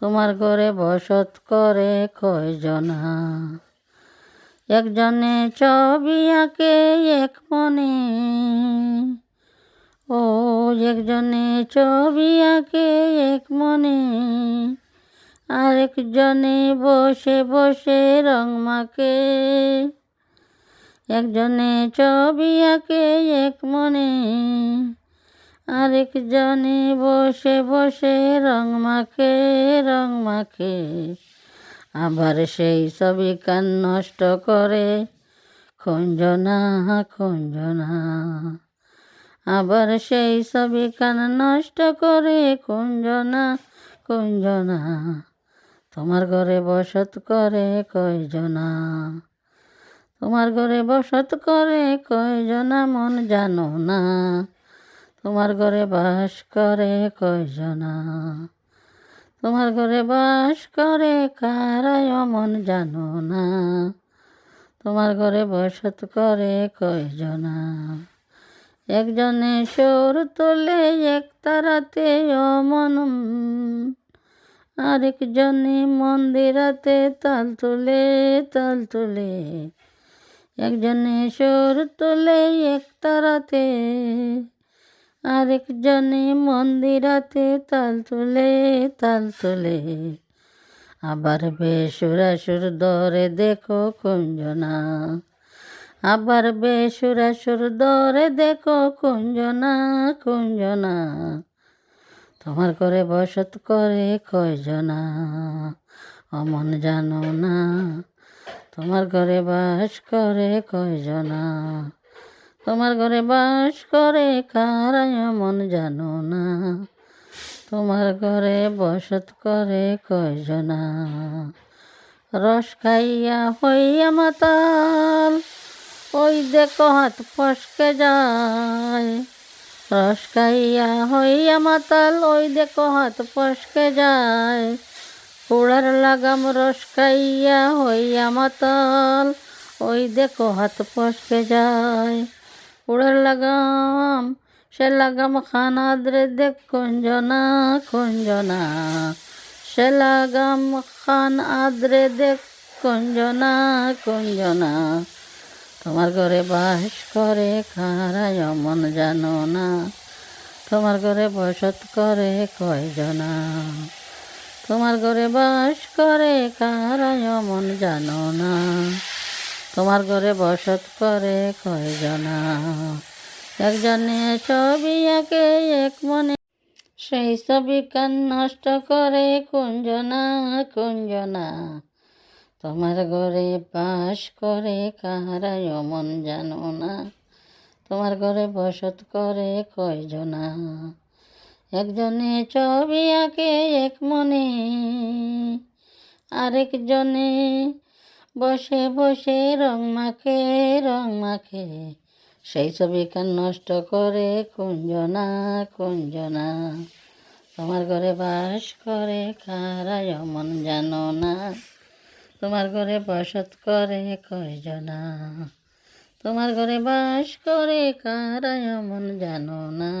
তোমার ঘরে বসত করে কয়জনা? একজনে ছবি আঁকে, এক মনে। ও, একজনে ছবি আঁকে, এক মনে। আরেকজনে বসে বসে রং মাকে একজনে ছবি আঁকে, এক মনে। আরেকজনে বসে বসে রং মাখে রং মাখে। আবার সেই ছবি কান নষ্ট করে। খঞ্জনা খঞ্জনা। আবার সেই ছবি কান নষ্ট করে। কুঞ্জনা কুঞ্জনা তোমার ঘরে বসত করে কয়জনা? তোমার ঘরে বসত করে কয়জনা মন জানো না? তোমার ঘরে বাস করে কয়জনা? তোমার ঘরে বাস করে কারায় মন জানো না তোমার ঘরে বসত করে কয়জনা? একজনে সুর তোলে এক তারাতে অমন। আরেকজনে মন্দিরাতে তাল তুলে, তাল তোলে। একজনে সুর তোলে এক তারাতে আরেকজনে মন্দিরাতে তাল তোলে তাল তোলে। আবার বেসুরাসুর দরে দেখো কুঞ্জনা। আবার বেসুরাসুর দরে দেখো কুঞ্জনা কুঞ্জনা। তোমার করে বসত করে কয়জনা? অমন জানো না, তোমার ঘরে বাস করে কয়জনা? তোমার ঘরে বাস করে কারায় মন জানো না। তোমার ঘরে বসত করে কয়জনা রস খাইয়া হইয়া মাতাল, ওই দেখো হাত ফসকে যায়। রস খাইয়া হইয়া মাতাল, ওই দেখো হাত ফসকে যায়। পোড়ার লাগাম রস খাইয়া হইয়া মাতাল, ওই দেখো হাত ফসকে যায়। লাগাম, সে লাগাম খানা দ্রে দেখ কুঞ্জনা কুঞ্জনা। সে লাগাম খান আদ্রে দেখ কুঞ্জনা কুঞ্জনা। তোমার ঘরে বাস করে খারায় মন জানো না। তোমার ঘরে বসত করে কয়জনা। তোমার ঘরে বাস করে কারায় মন জানো না। তোমার ঘরে বসত করে কয়জনা। একজনে ছবি আঁকে, এক মনে সেই ছবি কান নষ্ট করে, কুঞ্জনা কুঞ্জনা। তোমার ঘরে বাস করে কাহারায় মন জানো না। তোমার ঘরে বসত করে, কয়জনা। একজনে ছবি আঁকে, এক মনে আরেকজনে বসে বসে রং মাখে রং মাখে। সেই ছবি কান নষ্ট করে কুঞ্জনা কুঞ্জনা? তোমার ঘরে বাস করে খারায় মন জানো না? তোমার ঘরে বসত করে কয়জনা? তোমার ঘরে বাস করে কারায় মন জানো না?